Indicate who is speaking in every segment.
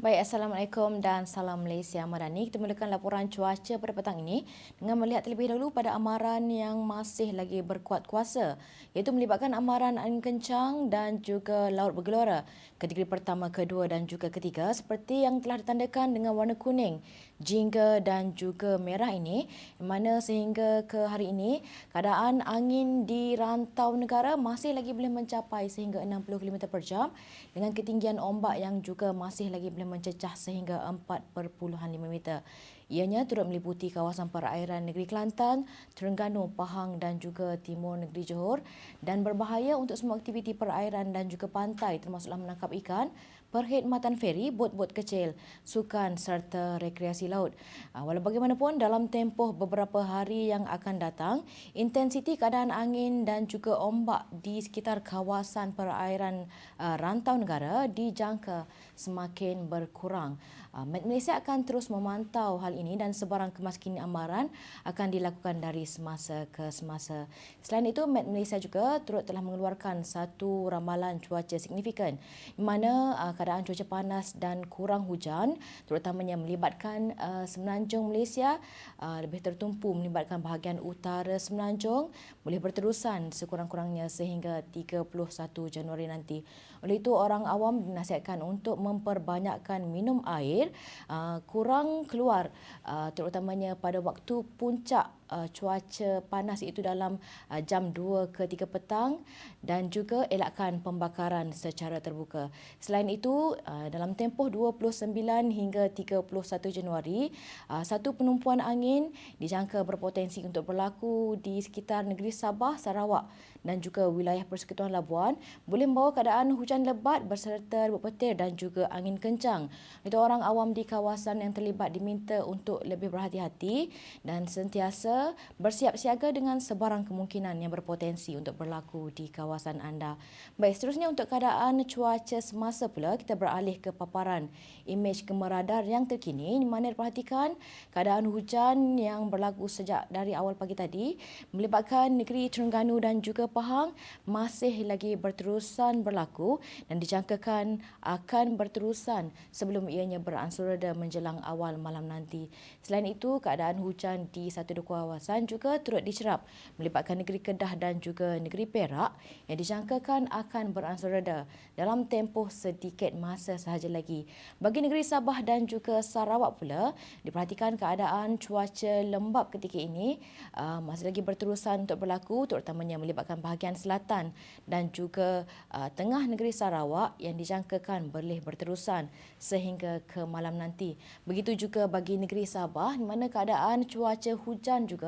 Speaker 1: Baik, Assalamualaikum dan salam Malaysia Madani. Kita mulakan laporan cuaca pada petang ini dengan melihat terlebih dahulu pada amaran yang masih lagi berkuat kuasa iaitu melibatkan amaran angin kencang dan juga laut bergelora kategori pertama, kedua dan juga ketiga seperti yang telah ditandakan dengan warna kuning, jingga dan juga merah ini di mana sehingga ke hari ini keadaan angin di rantau negara masih lagi boleh mencapai sehingga 60 km per jam dengan ketinggian ombak yang juga masih lagi boleh mencecah sehingga 4.5 meter. Ianya turut meliputi kawasan perairan negeri Kelantan, Terengganu, Pahang dan juga timur negeri Johor dan berbahaya untuk semua aktiviti perairan dan juga pantai termasuklah menangkap ikan, perkhidmatan feri, bot-bot kecil, sukan serta rekreasi laut. Ah, walau bagaimanapun dalam tempoh beberapa hari yang akan datang, intensiti keadaan angin dan juga ombak di sekitar kawasan perairan uh, rantau negara dijangka semakin berkurang. Met Malaysia akan terus memantau hal ini dan sebarang kemaskini amaran akan dilakukan dari semasa ke semasa. Selain itu, Met Malaysia juga turut telah mengeluarkan satu ramalan cuaca signifikan di mana uh, keadaan cuaca panas dan kurang hujan terutamanya melibatkan uh, semenanjung Malaysia uh, lebih tertumpu melibatkan bahagian utara semenanjung boleh berterusan sekurang-kurangnya sehingga 31 Januari nanti. Oleh itu, orang awam dinasihatkan untuk memperbanyakkan minum air, uh, kurang keluar uh, terutamanya pada waktu puncak uh, cuaca panas itu dalam uh, jam 2 ke 3 petang dan juga elakkan pembakaran secara terbuka. Selain itu, uh, dalam tempoh 29 hingga 31 Januari, uh, satu penumpuan angin dijangka berpotensi untuk berlaku di sekitar negeri Sabah, Sarawak dan juga wilayah Persekutuan Labuan boleh membawa keadaan hujan lebat berserta rebut petir dan juga angin kencang. Itu orang awam di kawasan yang terlibat diminta untuk lebih berhati-hati dan sentiasa bersiap siaga dengan sebarang kemungkinan yang berpotensi untuk berlaku di kawasan anda. Baik, seterusnya untuk keadaan cuaca semasa pula kita beralih ke paparan imej gemar radar yang terkini di mana diperhatikan keadaan hujan yang berlaku sejak dari awal pagi tadi melibatkan negeri Terengganu dan juga Pahang masih lagi berterusan berlaku dan dijangkakan akan berterusan sebelum ianya beransur reda menjelang awal malam nanti. Selain itu, keadaan hujan di satu dua kawasan juga turut dicerap melibatkan negeri Kedah dan juga negeri Perak yang dijangkakan akan beransur reda dalam tempoh sedikit masa sahaja lagi. Bagi negeri Sabah dan juga Sarawak pula, diperhatikan keadaan cuaca lembap ketika ini uh, masih lagi berterusan untuk berlaku terutamanya melibatkan bahagian selatan dan juga uh, tengah negeri Sarawak yang dijangkakan boleh berterusan sehingga ke malam nanti. Begitu juga bagi negeri Sabah di mana keadaan cuaca hujan juga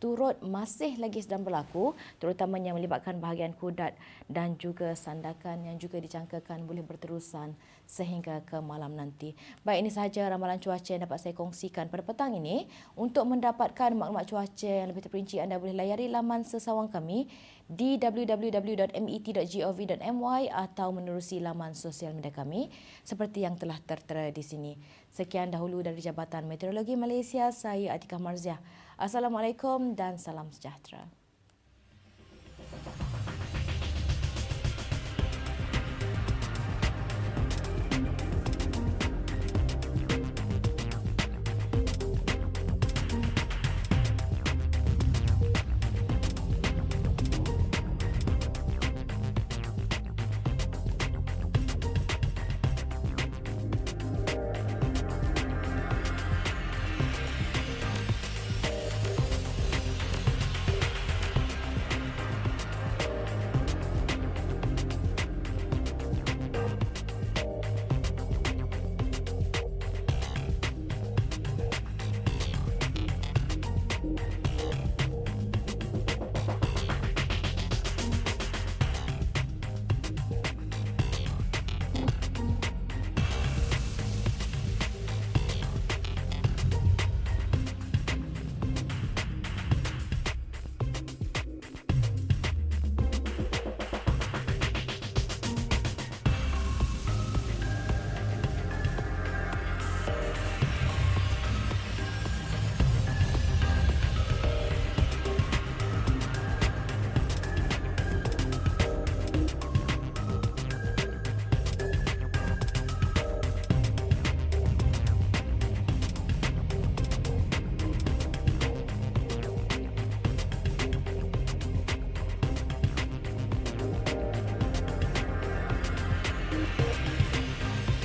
Speaker 1: turut masih lagi sedang berlaku terutamanya melibatkan bahagian kudat dan juga sandakan yang juga dijangkakan boleh berterusan sehingga ke malam nanti. Baik ini sahaja ramalan cuaca yang dapat saya kongsikan pada petang ini. Untuk mendapatkan maklumat cuaca yang lebih terperinci anda boleh layari laman sesawang kami di www.met.gov.my atau menerusi laman sosial media kami seperti yang telah tertera di sini. Sekian dahulu dari Jabatan Meteorologi Malaysia, saya Atika Marziah. Assalamualaikum dan salam sejahtera.